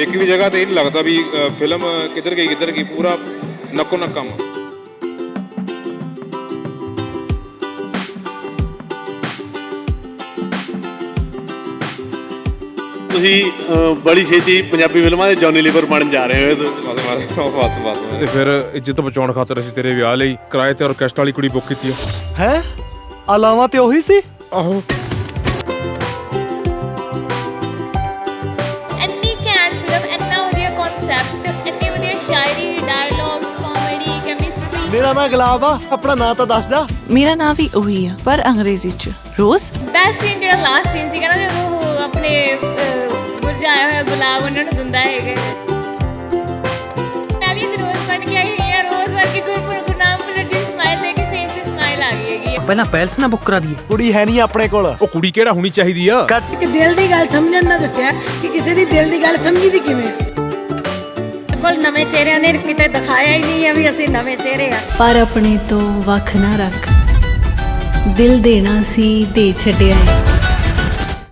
ਇੱਕ ਵੀ ਜਗ੍ਹਾ ਤੇ ਇਹ ਨਹੀਂ ਲੱਗਦਾ ਵੀ ਫਿਲਮ ਕਿੱਧਰ ਗਈ ਕਿੱਧਰ ਗਈ ਪੂਰਾ ਨੱਕੋ ਨੱਕ ਕੰਮ। ਤੁਸੀਂ ਅਹ, ਬੜੀ ਛੇਤੀ ਪੰਜਾਬੀ ਫਿਲਮਾਂ ਦੇ ਜੌਨੀ ਲੀਵਰ ਬਣਨ ਜਾ ਰਹੇ ਹੋ। ਤੁਸੀਂ ਬਸ ਮਾਰ ਬਸ ਬਸ। ਤੇ ਫਿਰ ਇੱਜ਼ਤ ਬਚਾਉਣ ਖਾਤਰ ਅਸੀਂ ਤੇਰੇ ਵਿਆਹ ਲਈ ਕਿਰਾਏ ਤੇ ਆਰਕੈਸਟਰਾ ਵਾਲੀ ਕੁੜੀ ਬੁੱਕ ਕੀਤੀ ਆ। ਹੈ? ਅਲਾਵਾ ਤੇ ਉਹੀ ਸੀ? ਆਹੋ। ਮੇਰਾ ਨਾਂ ਗੁਲਾਬ ਆ ਆਪਣਾ ਨਾਂ ਤਾਂ ਦੱਸ ਜਾ। ਮੇਰਾ ਨਾਂ ਵੀ ਉਹੀ ਆ ਪਰ ਅੰਗਰੇਜ਼ੀ ਚ। ਰੋਜ਼? ਬੈਸਟ ਸੀਨ ਜਿਹੜਾ ਲਾਸਟ ਸੀਨ ਸੀਗਾ ਨਾ ਜਦੋਂ ਉਹ ਆਪਣੇ ਮੁਰਝਾਇਆ ਹੋਇਆ ਗੁਲਾਬ ਉਹਨਾਂ ਨੂੰ ਦਿੰਦਾ ਹੈਗਾ। ਮੈਂ ਵੀ ਇੱਕ ਰੋਜ਼ ਬਣ ਕੇ ਆਈ ਹੋਈ ਹਾਂ ਰੋਜ਼ ਵਰਗੀ ਗੁਰਪੁਰ ਗੁਰਨਾਮ ਭੁੱਲਰ ਦੀ ਸਮਾਈਲ ਦੇ ਕੇ ਫੇਸ ਤੇ ਸਮਾਈਲ ਆ ਗਈ ਹੈਗੀ ਹੈ। ਪਹਿਲਾਂ ਪੈਲਸ ਨਾ ਬੁੱਕ ਕਰਾ ਦਈਏ। ਕੁੜੀ ਹੈ ਨਹੀਂ ਆਪਣੇ ਕੋਲ। ਉਹ ਕੁੜੀ ਕਿਹੜਾ ਹੋਣੀ ਚਾਹੀਦੀ ਆ? ਕੱਟ। ਕਿ ਦਿਲ ਦੀ ਗੱਲ ਸਮਝਣ ਦਾ ਦੱਸਿਆ ਕਿ ਕਿਸੇ ਦੀ ਦਿਲ ਦੀ ਗੱਲ ਸਮਝੀ ਦੀ ਕਿਵੇਂ ਆ? ਕੋਲ ਨਵੇਂ ਚਿਹਰਿਆਂ ਨੇ ਕਿਤੇ ਦਿਖਾਇਆ ਹੀ ਨਹੀਂ ਹੈ ਵੀ ਅਸੀਂ ਨਵੇਂ ਚਿਹਰੇ ਆ। ਪਰ ਆਪਣੇ ਤੋਂ ਵੱਖ ਨਾ ਰੱਖ। ਦਿਲ ਦੇਣਾ ਸੀ ਦੇ ਛੱਡਿਆ ਏ।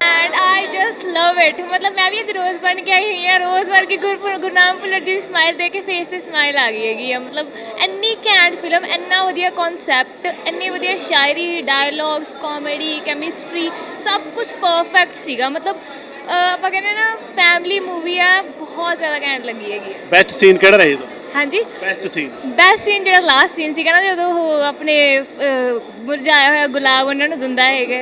And I just love it ਮਤਲਬ ਮੈਂ ਵੀ ਅੱਜ ਰੋਜ਼ ਬਣ ਕੇ ਆਈ ਹੋਈ ਹਾਂ ਰੋਜ਼ ਵਰਗੀ ਗੁਰਪੁਰ ਗੁਰਨਾਮ ਭੁੱਲਰ ਦੀ ਸਮਾਈਲ ਦੇ ਕੇ ਫੇਸ ਤੇ ਸਮਾਈਲ ਆ ਗਈ ਹੈਗੀ ਆ। ਮਤਲਬ ਇੰਨੀ ਘੈਂਟ ਫਿਲਮ ਇੰਨਾ ਵਧੀਆ ਕਨਸੈਪਟ ਇੰਨੀ ਵਧੀਆ ਸ਼ਾਇਰੀ ਡਾਇਲੌਗਸ ਕਾਮੇਡੀ ਕੈਮਿਸਟਰੀ ਸਭ ਕੁਝ ਪਰਫੈਕਟ ਸੀਗਾ। ਮਤਲਬ ਅਹ, ਆਪਾਂ ਕਹਿੰਦੇ ਨਾ ਫੈਮਿਲੀ ਮੂਵੀ ਆ। ਬਹੁਤ ਜ਼ਿਆਦਾ ਘੈਂਟ ਲੱਗੀ ਹੈਗੀ ਆ। ਬੈਸਟ ਸੀਨ ਕਿਹੜਾ ਰਹੇ ਤੁਹਾਨੂੰ ਹਾਂਜੀ। ਬੈਸਟ ਸੀਨ ਬੈਸਟ ਸੀਨ ਜਿਹੜਾ ਲਾਸਟ ਸੀਨ ਸੀਗਾ ਨਾ ਜਦੋਂ ਉਹ ਆਪਣੇ ਅਹ, ਮੁਰਝਾਇਆ ਹੋਇਆ ਗੁਲਾਬ ਉਹਨਾਂ ਨੂੰ ਦਿੰਦਾ ਹੈਗਾ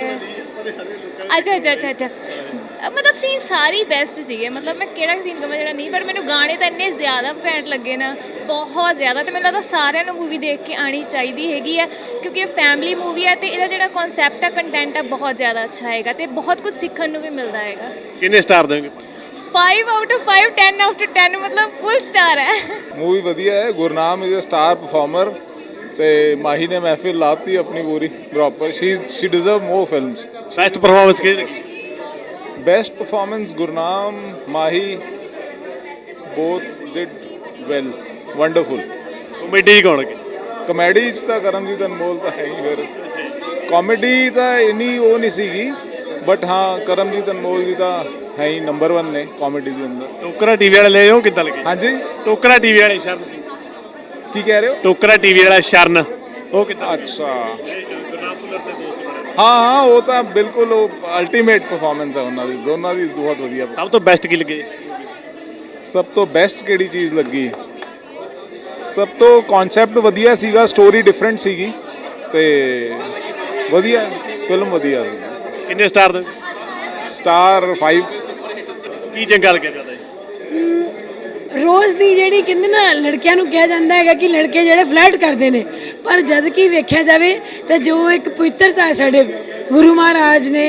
ਅੱਛਾ ਅੱਛਾ ਅੱਛਾ ਅੱਛਾ। ਅਹ ਮਤਲਬ ਸੀਨ ਸਾਰੀ ਬੈਸਟ ਸੀਗੇ। ਮਤਲਬ ਮੈਂ ਕਿਹੜਾ ਸੀਨ ਕਹਾਂ ਜਿਹੜਾ ਨਹੀਂ ਪਰ ਮੈਨੂੰ ਗਾਣੇ ਤਾਂ ਇੰਨੇ ਜ਼ਿਆਦਾ ਘੈਂਟ ਲੱਗੇ ਨਾ ਬਹੁਤ ਜ਼ਿਆਦਾ। ਤੇ ਮੈਨੂੰ ਲੱਗਦਾ ਸਾਰਿਆਂ ਨੂੰ ਮੂਵੀ ਦੇਖ ਕੇ ਆਣੀ ਚਾਹੀਦੀ ਹੈਗੀ ਆ ਕਿਉਂਕਿ ਇਹ ਫੈਮਿਲੀ ਮੂਵੀ ਹੈ ਤੇ ਇਹਦਾ ਜਿਹੜਾ ਕਨਸੈਪਟ ਆ ਕੰਟੈਂਟ ਆ ਬਹੁਤ ਜ਼ਿਆਦਾ ਅੱਛਾ ਹੈਗਾ ਤੇ ਬਹੁਤ ਕੁਝ ਸਿੱਖਣ ਨੂੰ ਵੀ ਮਿਲਦਾ ਹੈਗਾ। ਕਿੰਨੇ ਸਟਾਰ ਦੇਵੋਗੇ? 5 ਆਊਟ ਆਫ 5 10 ਆਊਟ ਆਫ 10 ਮਤਲਬ ਫੁੱਲ ਸਟਾਰ ਹੈ ਮੂਵੀ ਵਧੀਆ ਹੈ Gurnam is a star performer ਤੇ ਮਾਹੀ ਨੇ ਮਹਿਫਿਲ ਲਾਤੀ ਆਪਣੀ ਪੂਰੀ proper she she deserve more films best performance ਕਿਹਦੀ best performance Gurnam Mahi both did well wonderful comedy ਕੌਣ ਕੀ ਕਮੇਡੀ ਚ ਤਾਂ ਕਰਮਜੀਤ ਅਨਮੋਲ ਤਾਂ ਹੈ ਹੀ ਫਿਰ। ਕਾਮੇਡੀ ਤਾਂ ਇੰਨੀ ਉਹ ਨਹੀਂ ਸੀਗੀ। ਬਟ ਹਾਂ ਕਰਮਜੀਤ ਅਨਮੋਲ ਜੀ ਤਾਂ ਹੈ ਹੀ ਨੰਬਰ 1 ਨੇ ਕਾਮੇਡੀ ਦੇ ਅੰਦਰ। ਟੋਕਰਾ ਟੀਵੀ ਵਾਲੇ ਲੈ ਉਹ ਕਿੱਦਾਂ ਲੱਗੇ? ਹਾਂਜੀ। ਟੋਕਰਾ ਟੀਵੀ ਵਾਲੇ ਸ਼ਰਨ ਕੀ ਕਹਿ ਰਹੇ ਹੋ? ਟੋਕਰਾ ਟੀਵੀ ਵਾਲਾ ਸ਼ਰਨ। ਉਹ ਕਿੱਦਾਂ? ਅੱਛਾ। ਹਾਂ ਹਾਂ ਉਹ ਤਾਂ ਬਿਲਕੁਲ ਉਹ ਅਲਟੀਮੇਟ ਪਰਫਾਰਮੈਂਸ ਹੈ ਉਹਨਾਂ ਦੀ। ਦੋਨਾਂ ਦੀ ਬਹੁਤ ਵਧੀਆ। ਸਭ ਤੋਂ ਬੈਸਟ ਕੀ ਲੱਗੇ? ਸਭ ਤੋਂ ਬੈਸਟ ਕਿਹੜੀ ਚੀਜ਼ ਲੱਗੀ? ਸਭ ਤੋਂ ਕਨਸੈਪਟ ਵਧੀਆ ਸੀਗਾ ਸਟੋਰੀ ਡਿਫਰੈਂਟ ਸੀਗੀ ਤੇ ਵਧੀਆ ਫਿਲਮ ਵਧੀਆ ਸੀ ਕਿੰਨੇ ਸਟਾਰ ਦੇ? ਸਟਾਰ 5 ਕੀ ਚੰਗਾ ਲੱਗਿਆ ਜ਼ਿਆਦਾ ਜੀ ਰੋਜ਼ ਦੀ ਜਿਹੜੀ ਕਹਿੰਦੇ ਨਾ ਲੜਕਿਆਂ ਨੂੰ ਕਿਹਾ ਜਾਂਦਾ ਹੈਗਾ ਕਿ ਲੜਕੇ ਜਿਹੜੇ ਫਲਰਟ ਕਰਦੇ ਨੇ। ਪਰ ਜਦ ਕਿ ਵੇਖਿਆ ਜਾਵੇ ਤਾਂ ਜੋ ਇੱਕ ਪਵਿੱਤਰਤਾ ਹੈ ਸਾਡੇ ਗੁਰੂ ਮਹਾਰਾਜ ਨੇ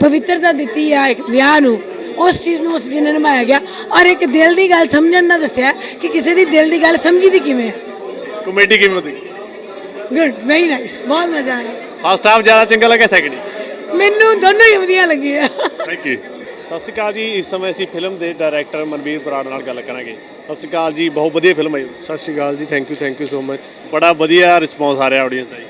ਪਵਿੱਤਰਤਾ ਦਿੱਤੀ ਆ ਇੱਕ ਵਿਆਹ ਨੂੰ ਉਸ ਚੀਜ਼ ਨੂੰ ਉਸ ਜੀ ਨੇ ਨਿਭਾਇਆ ਗਿਆ। ਔਰ ਇੱਕ ਦਿਲ ਦੀ ਗੱਲ ਸਮਝਣ ਦਾ ਦੱਸਿਆ ਕਿ ਕਿਸੇ ਦੀ ਦਿਲ ਦੀ ਗੱਲ ਸਮਝੀ ਦੀ ਕਿਵੇਂ ਆ। ਕਮੇਡੀ ਕਿਵੇਂ ਲੱਗੀ ਗੁੱਡ ਵੈਰੀ ਨਾਈਸ ਬਹੁਤ ਮਜ਼ਾ ਆਇਆ। ਫਸਟ ਹਾਫ ਜ਼ਿਆਦਾ ਚੰਗਾ ਲੱਗਾ ਸੈਕਿੰਡ ਮੈਨੂੰ ਦੋਨੋਂ ਹੀ ਵਧੀਆ ਲੱਗੇ ਆ। ਥੈਂਕ ਯੂ ਸਤਿ ਸ਼੍ਰੀ ਅਕਾਲ ਜੀ ਇਸ ਸਮੇਂ ਅਸੀਂ ਫਿਲਮ ਦੇ ਡਾਇਰੈਕਟਰ ਮਨਵੀਰ ਬਰਾੜ ਨਾਲ ਗੱਲ ਕਰਾਂਗੇ। ਸਤਿ ਸ਼੍ਰੀ ਅਕਾਲ ਜੀ ਬਹੁਤ ਵਧੀਆ ਫਿਲਮ ਹੈ ਸਤਿ ਸ਼੍ਰੀ ਅਕਾਲ ਜੀ thank you thank you so much ਬੜਾ ਵਧੀਆ ਰਿਸਪੌਂਸ ਆ ਰਿਹਾ ਆਡੀਅנס ਦਾ ਜੀ।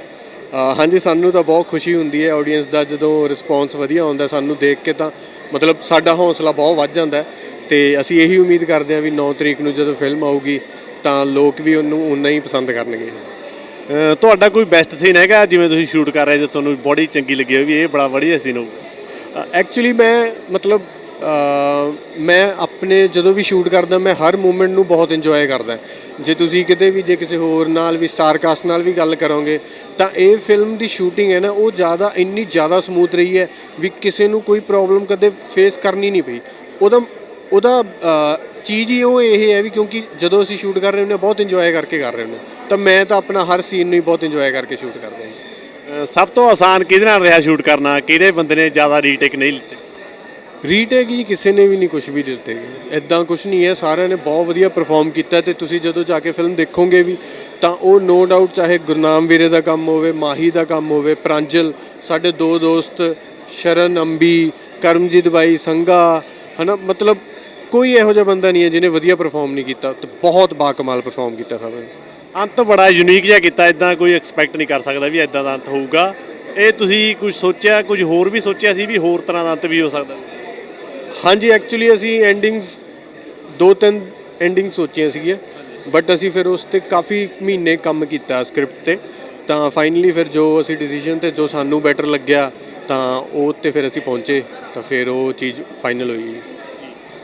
ਹਾਂਜੀ ਸਾਨੂੰ ਤਾਂ ਬਹੁਤ ਖੁਸ਼ੀ ਹੁੰਦੀ ਹੈ ਆਡੀਅנס ਦਾ ਜਦੋਂ ਰਿਸਪੌਂਸ ਵਧੀਆ ਆਉਂਦਾ ਸਾਨੂੰ ਦੇਖ ਕੇ ਤਾਂ ਮਤਲਬ ਸਾਡਾ ਹੌਸਲਾ ਬਹੁਤ ਵੱਧ ਜਾਂਦਾ ਹੈ। ਤੇ ਅਸੀਂ ਇਹੀ ਉਮੀਦ ਕਰਦੇ ਹਾਂ ਵੀ 9 ਤਰੀਕ ਨੂੰ ਜਦੋਂ ਫਿਲਮ ਆਊਗੀ ਤਾਂ ਲੋਕ ਵੀ ਉਹਨੂੰ ਉਨਾ ਹੀ ਪਸੰਦ ਕਰਨਗੇ। ਤੁਹਾਡਾ ਕੋਈ ਬੈਸਟ ਸੀਨ ਹੈਗਾ? ਜਿਵੇਂ ਤੁਸੀਂ ਸ਼ੂਟ ਕਰ ਰਹੇ ਜੇ, ਤੁਹਾਨੂੰ ਬੜੀ ਚੰਗੀ ਲੱਗੀ ਹੋਵੇ ਵੀ ਇਹ ਬੜਾ ਵਧੀਆ ਸੀਨ ਹੋਊ ਐਕਚੁਅਲੀ ਮੈਂ, ਮਤਲਬ ਮੈਂ ਆਪਣੇ ਜਦੋਂ ਵੀ ਸ਼ੂਟ ਕਰਦਾ, ਮੈਂ ਹਰ ਮੂਮੈਂਟ ਨੂੰ ਬਹੁਤ ਇੰਜੋਏ ਕਰਦਾ। ਜੇ ਤੁਸੀਂ ਕਿਤੇ ਵੀ, ਜੇ ਕਿਸੇ ਹੋਰ ਨਾਲ ਵੀ ਸਟਾਰ ਕਾਸਟ ਨਾਲ ਵੀ ਗੱਲ ਕਰੋਗੇ, ਤਾਂ ਇਹ ਫਿਲਮ ਦੀ ਸ਼ੂਟਿੰਗ ਹੈ ਨਾ, ਉਹ ਜ਼ਿਆਦਾ, ਇੰਨੀ ਜ਼ਿਆਦਾ ਸਮੂਥ ਰਹੀ ਹੈ ਵੀ ਕਿਸੇ ਨੂੰ ਕੋਈ ਪ੍ਰੋਬਲਮ ਕਦੇ ਫੇਸ ਕਰਨੀ ਨਹੀਂ ਪਈ। ਉਹਦਾ ਉਹਦਾ ਚੀਜ਼ ਹੀ ਉਹ ਇਹ ਹੈ ਵੀ ਕਿਉਂਕਿ ਜਦੋਂ ਅਸੀਂ ਸ਼ੂਟ ਕਰ ਰਹੇ ਹੁੰਦੇ ਹਾਂ, ਬਹੁਤ ਇੰਜੋਏ ਕਰਕੇ ਕਰ ਰਹੇ ਹੁੰਦੇ ਹਾਂ। ਤਾਂ ਮੈਂ ਤਾਂ ਆਪਣਾ ਹਰ ਸੀਨ ਨੂੰ ਹੀ ਬਹੁਤ ਇੰਜੋਏ ਕਰਕੇ ਸ਼ੂਟ ਕਰਦਾ ਅਹ ਸਭ ਤੋਂ ਆਸਾਨ ਕਿਹਦੇ ਨਾਲ ਰਿਹਾ ਸ਼ੂਟ ਕਰਨਾ? ਕਿਹੜੇ ਬੰਦੇ ਨੇ ਜ਼ਿਆਦਾ ਰੀਟੇਕ ਨਹੀਂ ਲਿੱਤੇ? ਰੀਟੇਕ ਹੀ ਕਿਸੇ ਨੇ ਵੀ ਨਹੀਂ ਕੁਝ ਵੀ ਦਿੱਤੇ। ਇਦਾਂ ਕੁਝ ਨਹੀਂ ਹੈ ਸਾਰਿਆਂ ਨੇ ਬਹੁਤ ਵਧੀਆ ਪਰਫਾਰਮ ਕੀਤਾ ਤੇ ਤੁਸੀਂ ਜਦੋਂ ਜਾ ਕੇ ਫਿਲਮ ਦੇਖੋਗੇ ਵੀ ਤਾਂ ਉਹ ਨੋ ਡਾਊਟ ਚਾਹੇ ਗੁਰਨਾਮ ਵੀਰੇ ਦਾ ਕੰਮ ਹੋਵੇ ਮਾਹੀ ਦਾ ਕੰਮ ਹੋਵੇ ਪ੍ਰਾਂਜਲ ਸਾਡੇ ਦੋ ਦੋਸਤ ਸ਼ਰਨ ਅੰਬੀ ਕਰਮਜੀਤ ਬਾਈ ਸੰਗਾ ਹਨਾ ਮਤਲਬ ਕੋਈ ਇਹੋ ਜਿਹਾ ਬੰਦਾ ਨਹੀਂ ਹੈ ਜਿਹਨੇ ਵਧੀਆ ਪਰਫਾਰਮ ਨਹੀਂ ਕੀਤਾ। ਤੇ ਬਹੁਤ ਬਾਕਮਾਲ ਪਰਫਾਰਮ ਕੀਤਾ ਸਾਰਿਆਂ ਨੇ। ਅੰਤ ਬੜਾ ਯੂਨੀਕ ਜਿਹਾ ਕੀਤਾ ਇਦਾਂ ਕੋਈ ਐਕਸਪੈਕਟ ਨਹੀਂ ਕਰ ਸਕਦਾ ਵੀ ਇਦਾਂ ਦਾ ਅੰਤ ਹੋਊਗਾ। ਇਹ ਤੁਸੀਂ ਕੁਝ ਸੋਚਿਆ ਕੁਝ ਹੋਰ ਵੀ ਸੋਚਿਆ ਸੀ ਵੀ ਹੋਰ ਤਰ੍ਹਾਂ ਦਾ ਅੰਤ ਵੀ ਹੋ ਸਕਦਾ? ਹਾਂਜੀ ਐਕਚੁਅਲੀ ਅਸੀਂ ਐਂਡਿੰਗਸ ਦੋ ਤਿੰਨ ਐਂਡਿੰਗ ਸੋਚੀਆਂ ਸੀਗੀਆਂ। ਬਟ ਅਸੀਂ ਫਿਰ ਉਸ ਤੇ ਕਾਫੀ ਮਹੀਨੇ ਕੰਮ ਕੀਤਾ ਸਕ੍ਰਿਪਟ ਤੇ। ਤਾਂ ਫਾਈਨਲੀ ਫਿਰ ਜੋ ਅਸੀਂ ਡਿਸੀਜਨ ਤੇ ਜੋ ਸਾਨੂੰ ਬੈਟਰ ਲੱਗਿਆ ਤਾਂ ਉਹ ਤੇ ਫਿਰ ਅਸੀਂ ਪਹੁੰਚੇ ਤਾਂ ਫਿਰ ਉਹ ਚੀਜ਼ ਫਾਈਨਲ ਹੋਈ।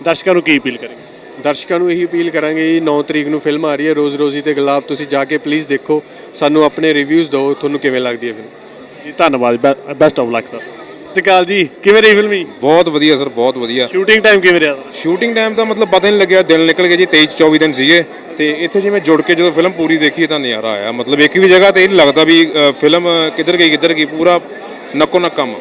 ਦਰਸ਼ਕਾਂ ਨੂੰ ਕੀ ਅਪੀਲ ਕਰੇਗਾ? ਦਰਸ਼ਕਾਂ ਨੂੰ ਇਹੀ ਅਪੀਲ ਕਰਾਂਗੇ ਜੀ 9 ਤਰੀਕ ਨੂੰ ਫਿਲਮ ਆ ਰਹੀ ਹੈ ਰੋਜ਼ ਰੋਜ਼ੀ ਤੇ ਗੁਲਾਬ ਤੁਸੀਂ ਜਾ ਕੇ ਪਲੀਜ਼ ਦੇਖੋ। ਸਾਨੂੰ ਆਪਣੇ ਰਿਵਿਊਜ਼ ਦਿਓ ਤੁਹਾਨੂੰ ਕਿਵੇਂ ਲੱਗਦੀ ਹੈ ਫਿਲਮ ਜੀ ਧੰਨਵਾਦ ਬੈਸਟ ਆਫ ਲੱਕ ਸਰ ਸਤਿ ਸ਼੍ਰੀ ਅਕਾਲ ਜੀ ਕਿਵੇਂ ਰਹੀ ਫਿਲਮੀ ਬਹੁਤ ਵਧੀਆ ਸਰ ਬਹੁਤ ਵਧੀਆ। ਸ਼ੂਟਿੰਗ ਟਾਈਮ ਕਿਵੇਂ ਰਿਹਾ? ਸਰ ਸ਼ੂਟਿੰਗ ਟਾਈਮ ਤਾਂ ਮਤਲਬ ਪਤਾ ਨਹੀਂ ਲੱਗਿਆ ਦਿਨ ਨਿਕਲ ਗਏ ਜੀ 23 24 ਦਿਨ ਸੀਗੇ। ਤੇ ਇੱਥੇ ਜਿਵੇਂ ਜੁੜ ਕੇ ਜਦੋਂ ਫਿਲਮ ਪੂਰੀ ਦੇਖੀ ਤਾਂ ਨਜ਼ਾਰਾ ਆਇਆ। ਮਤਲਬ ਇੱਕ ਵੀ ਜਗ੍ਹਾ ਤੇ ਇਹ ਨਹੀਂ ਲੱਗਦਾ ਵੀ ਫਿਲਮ ਕਿੱਧਰ ਗਈ ਕਿੱਧਰ ਗਈ ਪੂਰਾ ਨੱਕੋ ਨੱਕ ਕੰਮ।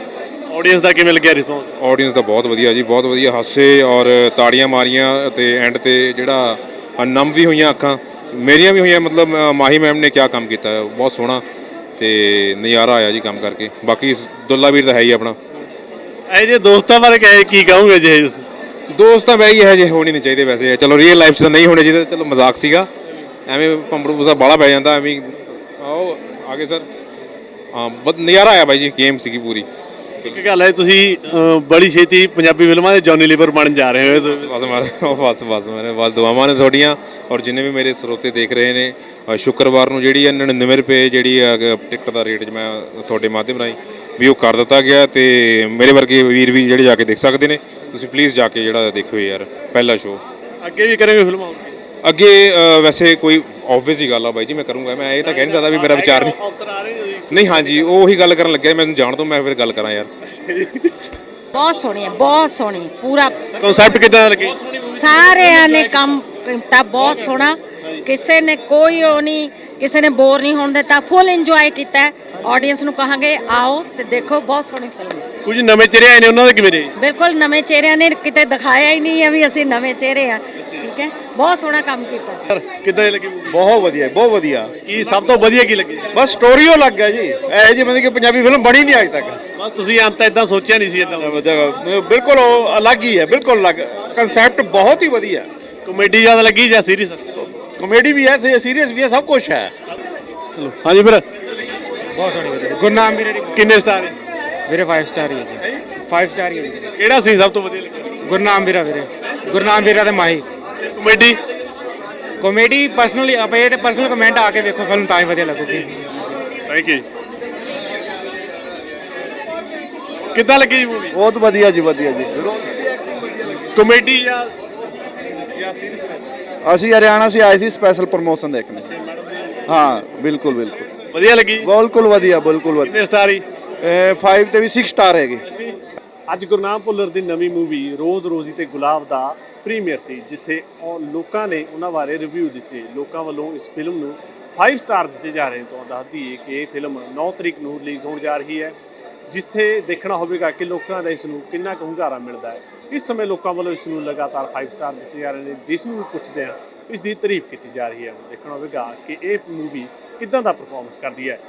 ਆਡੀਅנס ਦਾ ਕਿਵੇਂ ਲੱਗਿਆ ਰਿਸਪੌਂਸ ਆਡੀਅנס ਦਾ ਬਹੁਤ ਵਧੀਆ ਜੀ ਬਹੁਤ ਵਧੀਆ ਹਾਸੇ ਔਰ ਤਾੜੀਆਂ ਮਾਰੀਆਂ ਤੇ ਐਂਡ ਤੇ ਜਿਹੜਾ ਨਮ ਵੀ ਹੋਈਆਂ ਅੱਖਾਂ ਮੇਰੀਆਂ ਵੀ ਹੋਈਆਂ ਮਤਲਬ ਮਾਹੀ ਮੈਮ ਨੇ ਕੀ ਕੰਮ ਕੀਤਾ ਬਹੁਤ ਸੋਹਣਾ ਤੇ ਨਜ਼ਾਰਾ ਆਇਆ ਜੀ ਕੰਮ ਕਰਕੇ ਬਾਕੀ ਦੁੱਲਾ ਵੀਰ ਤਾਂ ਹੈ ਹੀ ਆਪਣਾ। ਇਹ ਜੇ ਦੋਸਤਾਂ ਬਾਰੇ ਕਹੇ ਕੀ ਕਹੋਗੇ ਜੇ ਦੋਸਤ ਤਾਂ ਇਹ ਜੇ ਹੋਣੀ ਨਹੀਂ ਚਾਹੀਦੇ ਵੈਸੇ ਚਲੋ ਰੀਅਲ ਲਾਈਫ 'ਚ ਤਾਂ ਨਹੀਂ ਹੋਣੇ ਚਾਹੀਦੇ ਚਲੋ ਮਜ਼ਾਕ ਸੀਗਾ ਐਵੇਂ ਪੰਪੜੂਸਾ ਬਾਲਾ ਪੈ ਜਾਂਦਾ ਐਵੇਂ ਆਓ ਆਗੇ ਸਰ ਹਾਂ ਬਦ ਨਜ਼ਾਰਾ ਆਇਆ ਬਾਈ ਜੀ ਗੇਮ ਸੀਗੀ ਪੂਰੀ। ਇੱਕ ਗੱਲ ਹੈ ਤੁਸੀਂ ਅਹ, ਬੜੀ ਛੇਤੀ ਪੰਜਾਬੀ ਫਿਲਮਾਂ ਦੇ ਜੌਨੀ ਲੀਵਰ ਬਣ ਜਾ ਰਹੇ ਹੋ। ਬਸ ਮਾਰੇ ਬਸ ਬਸ ਮਾਰੇ ਬਸ ਦੁਆਵਾਂ ਨੇ ਤੁਹਾਡੀਆਂ ਔਰ ਜਿੰਨੇ ਵੀ ਮੇਰੇ ਸਰੋਤੇ ਦੇਖ ਰਹੇ ਨੇ ਅ, ਸ਼ੁੱਕਰਵਾਰ ਨੂੰ ਜਿਹੜੀ ਹੈ 99 ਰੁਪਏ ਜਿਹੜੀ ਹੈ ਟਿਕਟ ਦਾ ਰੇਟ ਮੈਂ ਤੁਹਾਡੇ ਮਾਧਿਅਮ ਰਾਹੀਂ ਵੀ ਉਹ ਕਰ ਦਿੱਤਾ ਗਿਆ ਤੇ ਮੇਰੇ ਵਰਗੇ ਵੀਰ ਵੀ ਜਿਹੜੇ ਜਾ ਕੇ ਦੇਖ ਸਕਦੇ ਨੇ ਤੁਸੀਂ ਪਲੀਜ਼ ਜਾ ਕੇ ਜਿਹੜਾ ਦੇਖਿਓ ਯਾਰ ਪਹਿਲਾ ਸ਼ੋਅ ਅੱਗੇ ਵੀ ਕਰਾਂਗੇ ਫਿਲਮਾਂ ਅੱਗੇ ਅ, ਵੈਸੇ ਕੋਈ ਆਬਵੀਅਸ ਹੀ ਗੱਲ ਆ ਬਾਈ ਜੀ ਮੈਂ ਕਰੂੰਗਾ। ਮੈਂ ਇਹ ਤਾਂ ਕਹਿ ਨਹੀਂ ਸਕਦਾ ਵੀ ਮੇਰਾ ਵਿਚਾਰ ਨਹੀਂ। ਆ ਰਹੇ ਨਹੀਂ ਹਾਂਜੀ ਉਹੀ ਗੱਲ ਕਰਨ ਲੱਗਿਆ ਮੈਨੂੰ ਜਾਣ ਤੋਂ ਮੈਂ ਫਿਰ ਗੱਲ ਕਰਾਂ ਯਾਰ। ਬਹੁਤ ਸੋਹਣੀ ਹੈ ਬਹੁਤ ਸੋਹਣੀ ਪੂਰਾ ਕਨਸੈਪਟ ਕਿਦਾਂ ਲੱਗੇ? ਸਾਰਿਆਂ ਨੇ ਕੰਮ ਕੀਤਾ ਬਹੁਤ ਸੋਹਣਾ। ਕਿਸੇ ਨੇ ਕੋਈ ਉਹ ਨਹੀਂ ਕਿਸੇ ਨੇ ਬੋਰ ਨਹੀਂ ਹੋਣ ਦਿੱਤਾ ਫੁੱਲ ਇੰਜੋਏ ਕੀਤਾ ਆਡੀਅנס ਨੂੰ ਕਹਾਂਗੇ ਆਓ ਤੇ ਦੇਖੋ ਬਹੁਤ ਸੋਹਣੀ ਫਿਲਮ ਹੈ। ਕੁਝ ਨਵੇਂ ਚਿਹਰੇ ਆਏ ਨੇ ਉਹਨਾਂ ਦੇ ਕਿਵੇਂ ਰਹੇ ਬਿਲਕੁਲ ਨਵੇਂ ਚਿਹਰਿਆਂ ਨੇ ਕਿਤੇ ਦਿਖਾਇਆ ਹੀ ਨਹੀਂ ਹੈ ਵੀ ਅਸੀਂ ਨਵੇਂ ਚਿਹਰੇ ਆ ਠੀਕ ਹੈ? ਬਹੁਤ ਸੋਹਣਾ ਕੰਮ ਕੀਤਾ। ਸਰ ਕਿਦਾਂ ਦੀ ਲੱਗੀ movie? ਬਹੁਤ ਵਧੀਆ ਬਹੁਤ ਵਧੀਆ। ਕੀ ਸਭ ਤੋਂ ਵਧੀਆ ਕੀ ਲੱਗੀ? ਬਸ ਸਟੋਰੀ ਉਹ ਲੱਗ ਗਿਆ ਜੀ। ਇਹ ਜੀ ਮਤਲਬ ਕਿ ਪੰਜਾਬੀ ਫਿਲਮ ਬਣੀ ਨਹੀਂ ਅੱਜ ਤੱਕ। ਬਸ ਤੁਸੀਂ ਅੰਤ ਇਦਾਂ ਸੋਚਿਆ ਨਹੀਂ ਸੀ ਇਦਾਂ ਬਿਲਕੁਲ ਉਹ ਅਲੱਗ ਹੀ ਹੈ ਬਿਲਕੁਲ ਅਲੱਗ। ਕਨਸੈਪਟ ਬਹੁਤ ਹੀ ਵਧੀਆ। ਕਮੇਡੀ ਜ਼ਿਆਦਾ ਲੱਗੀ ਜਾਂ ਸੀਰੀਅਸ ਕਮੇਡੀ ਵੀ ਹੈ ਸੀਰੀਅਸ ਵੀ ਹੈ ਸਭ ਕੁਝ ਹੈ। ਚਲੋ ਹਾਂਜੀ ਫਿਰ। ਬਹੁਤ ਸੋਹਣੀ ਵੀਰੇ ਗੁਰਨਾਮ ਵੀਰੇ ਦੀ ਕਿੰਨੇ ਸਟਾਰ ਹੈ ਵੀਰੇ 5 ਸਟਾਰ ਹੀ ਹੈ ਜੀ। 5 ਸਟਾਰ ਹੀ ਹੈ ਵੀਰੇ ਕਿਹੜਾ ਸੀ ਸਭ ਤੋਂ ਵਧੀਆ ਲੱਗਿਆ ਗੁਰਨਾਮ ਵੀਰਾ ਵੀਰੇ। ਗੁਰਨਾਮ ਵੀਰਾ ਤੇ ਮਾਹੀ। ਕਮੇਡੀ ਕਮੇਡੀ ਪਰਸਨਲੀ ਆਪਾਂ ਇਹ ਤੇ ਪਰਸਨਲ ਕਮੈਂਟ ਆ ਕੇ ਵੇਖੋ ਫਿਲਮ ਤਾਂ ਹੀ ਵਧੀਆ ਲੱਗੂਗੀ। ਥੈਂਕ ਯੂ ਕਿੱਦਾਂ ਲੱਗੀ ਮੂਵੀ ਬਹੁਤ ਵਧੀਆ ਜੀ ਵਧੀਆ ਜੀ। ਕਮੇਡੀ ਜਾਂ ਜਾਂ ਸੀਰੀਅਸ ਅਸੀਂ ਹਰਿਆਣਾ ਸੇ ਆਏ ਸੀ ਸਪੈਸ਼ਲ ਪ੍ਰੋਮੋਸ਼ਨ ਦੇਖਣ। ਹਾਂ ਬਿਲਕੁਲ ਬਿਲਕੁਲ। ਵਧੀਆ ਲੱਗੀ? ਬਿਲਕੁਲ ਵਧੀਆ ਬਿਲਕੁਲ ਵਧੀਆ। ਕਿੰਨੇ ਸਟਾਰ ਹੀ 5 ਤੇ ਵੀ 6 ਸਟਾਰ ਹੈਗੇ। ਅੱਜ ਗੁਰਨਾਮ ਭੁੱਲਰ ਦੀ ਨਵੀਂ ਮੂਵੀ ਰੋਜ਼ ਰੋਜ਼ੀ ਤੇ ਗੁਲਾਬ ਦਾ ਪ੍ਰੀਮੀਅਰ ਸੀ, ਜਿੱਥੇ ਉਹ ਲੋਕਾਂ ਨੇ ਉਹਨਾਂ ਬਾਰੇ ਰਿਵਿਊ ਦਿੱਤੇ। ਲੋਕਾਂ ਵੱਲੋਂ ਇਸ ਫਿਲਮ ਨੂੰ 5 ਸਟਾਰ ਦਿੱਤੇ ਜਾ ਰਹੇ ਨੇ। ਤੋਂ ਦੱਸ ਦਈਏ ਕਿ ਇਹ ਫਿਲਮ 9 ਤਰੀਕ ਨੂੰ ਰਿਲੀਜ਼ ਹੋਣ ਜਾ ਰਹੀ ਹੈ, ਜਿੱਥੇ ਦੇਖਣਾ ਹੋਵੇਗਾ ਕਿ ਲੋਕਾਂ ਦਾ ਇਸ ਨੂੰ ਕਿੰਨਾ ਕੁ ਹੁੰਗਾਰਾ ਮਿਲਦਾ ਹੈ। ਇਸ ਸਮੇਂ ਲੋਕਾਂ ਵੱਲੋਂ ਇਸ ਨੂੰ ਲਗਾਤਾਰ 5 ਸਟਾਰ ਦਿੱਤੇ ਜਾ ਰਹੇ ਨੇ, ਜਿਸ ਨੂੰ ਵੀ ਪੁੱਛਦੇ ਆ ਇਸ ਦੀ ਤਾਰੀਫ ਕੀਤੀ ਜਾ ਰਹੀ ਹੈ। ਦੇਖਣਾ ਹੋਵੇਗਾ ਕਿ ਇਹ ਮੂਵੀ ਕਿੱਦਾਂ ਦਾ ਪਰਫਾਰਮੈਂਸ ਕਰਦੀ ਹੈ।